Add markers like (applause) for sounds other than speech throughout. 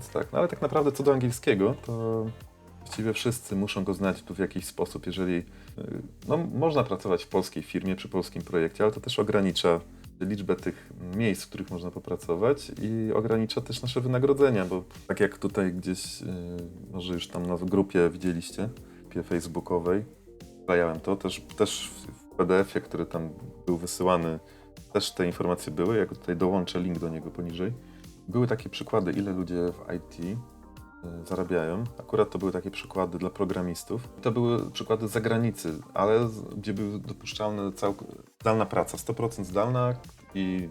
Więc tak, no ale tak naprawdę co do angielskiego, to właściwie wszyscy muszą go znać tu w jakiś sposób, jeżeli y, no, można pracować w polskiej firmie przy polskim projekcie, ale to też ogranicza liczbę tych miejsc, w których można popracować i ogranicza też nasze wynagrodzenia, bo tak jak tutaj gdzieś, y, może już tam w grupie widzieliście, grupie facebookowej, wklejałem to, też, też w PDF-ie, który tam był wysyłany, też te informacje były, jak tutaj dołączę link do niego poniżej. Były takie przykłady, ile ludzie w IT y, zarabiają. Akurat to były takie przykłady dla programistów. To były przykłady z zagranicy, ale gdzie były dopuszczalne całk- zdalna praca, 100% zdalna i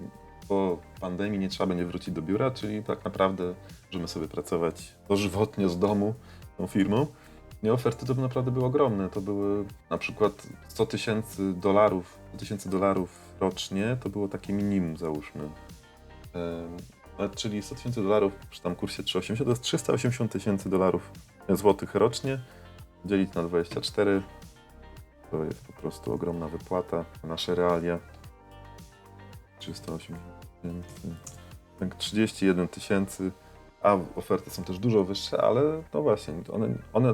po pandemii nie trzeba będzie wrócić do biura, czyli tak naprawdę możemy sobie pracować dożywotnio z domu tą firmą. I oferty to naprawdę były ogromne. To były na przykład 100 tysięcy dolarów, 100 tysięcy dolarów rocznie, to było takie minimum załóżmy. A czyli 100 tysięcy dolarów przy tam kursie 3,80 to jest 380 tysięcy dolarów e, złotych rocznie. Dzielić na 24 to jest po prostu ogromna wypłata na nasze realia. 380 tysięcy. Tak 31 tysięcy. A oferty są też dużo wyższe, ale no właśnie, one, one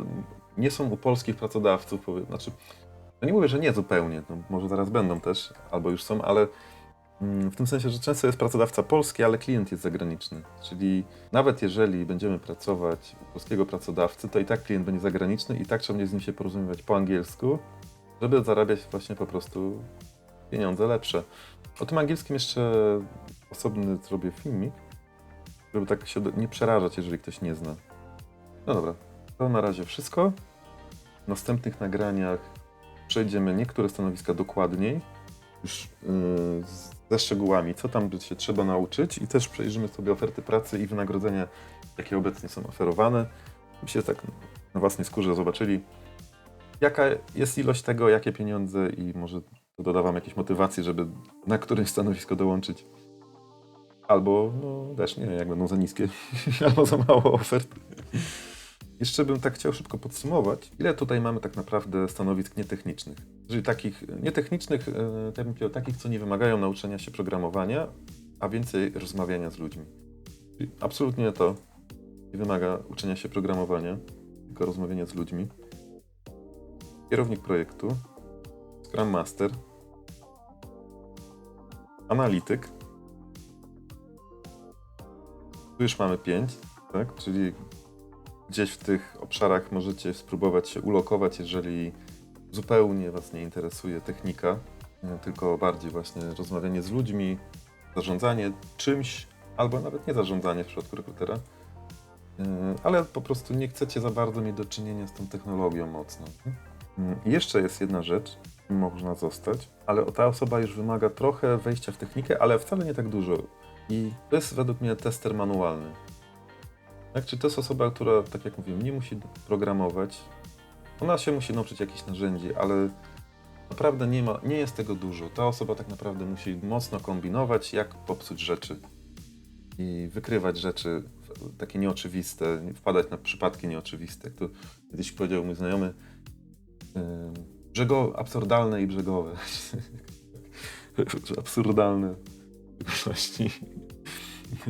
nie są u polskich pracodawców. powie- Znaczy, no nie mówię, że nie zupełnie, no może zaraz będą też, albo już są, ale w tym sensie, że często jest pracodawca polski, ale klient jest zagraniczny. Czyli nawet jeżeli będziemy pracować u polskiego pracodawcy, to i tak klient będzie zagraniczny i tak trzeba będzie z nim się porozumiewać po angielsku, żeby zarabiać właśnie po prostu pieniądze lepsze. O tym angielskim jeszcze osobny zrobię filmik, żeby tak się nie przerażać, jeżeli ktoś nie zna. No dobra, to na razie wszystko. W następnych nagraniach przejdziemy niektóre stanowiska dokładniej, już yy, z- ze szczegółami, co tam się trzeba nauczyć i też przejrzymy sobie oferty pracy i wynagrodzenia, jakie obecnie są oferowane, byście tak na własnej skórze zobaczyli, jaka jest ilość tego, jakie pieniądze i może to doda wam jakieś motywacje, żeby na któreś stanowisko dołączyć. Albo, no też nie, jak będą za niskie, (laughs) albo za mało ofert. Jeszcze bym tak chciał szybko podsumować, ile tutaj mamy tak naprawdę stanowisk nietechnicznych. Czyli takich nietechnicznych, e, ja bym powiedział takich, co nie wymagają nauczenia się programowania, a więcej rozmawiania z ludźmi. Absolutnie to nie wymaga uczenia się programowania, tylko rozmawiania z ludźmi. Kierownik projektu, Scrum Master, analityk, tu już mamy 5, tak? Czyli gdzieś w tych obszarach możecie spróbować się ulokować, jeżeli zupełnie Was nie interesuje technika, e, tylko bardziej właśnie rozmawianie z ludźmi, zarządzanie czymś, albo nawet nie zarządzanie w przypadku rekrutera, E, ale po prostu nie chcecie za bardzo mieć do czynienia z tą technologią mocno. I jeszcze jest jedna rzecz, można zostać, ale ta osoba już wymaga trochę wejścia w technikę, ale wcale nie tak dużo. I to jest według mnie tester manualny. Tak, czy to jest osoba, która, tak jak mówiłem, nie musi programować. Ona się musi nauczyć jakichś narzędzi, ale naprawdę nie, ma, nie jest tego dużo. Ta osoba tak naprawdę musi mocno kombinować, jak popsuć rzeczy i wykrywać rzeczy takie nieoczywiste, nie- wpadać na przypadki nieoczywiste. Jak to kiedyś powiedział mój znajomy, brzego, absurdalne i brzegowe. (laughs) Absurdalne (laughs) większości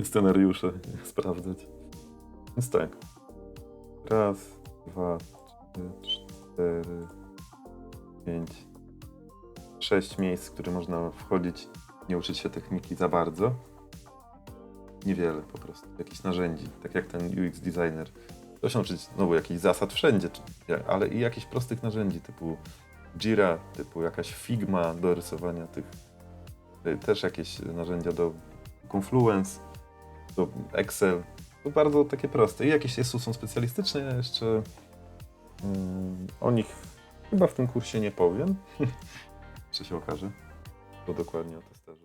scenariusze sprawdzać. Więc tak. Raz, dwa, trzy, cztery, pięć, sześć miejsc, w które można wchodzić, nie uczyć się techniki za bardzo. Niewiele po prostu. Jakichś narzędzi, tak jak ten UX designer. To się nauczyć znowu jakichś zasad wszędzie, ale i jakichś prostych narzędzi typu Jira, typu jakaś Figma do rysowania tych, y, też jakieś narzędzia do Confluence, do Excel. Bardzo takie proste. I jakieś jest, są specjalistyczne, ja jeszcze mm, o nich chyba w tym kursie nie powiem. (laughs) Czy się okaże? Bo dokładnie o testerze.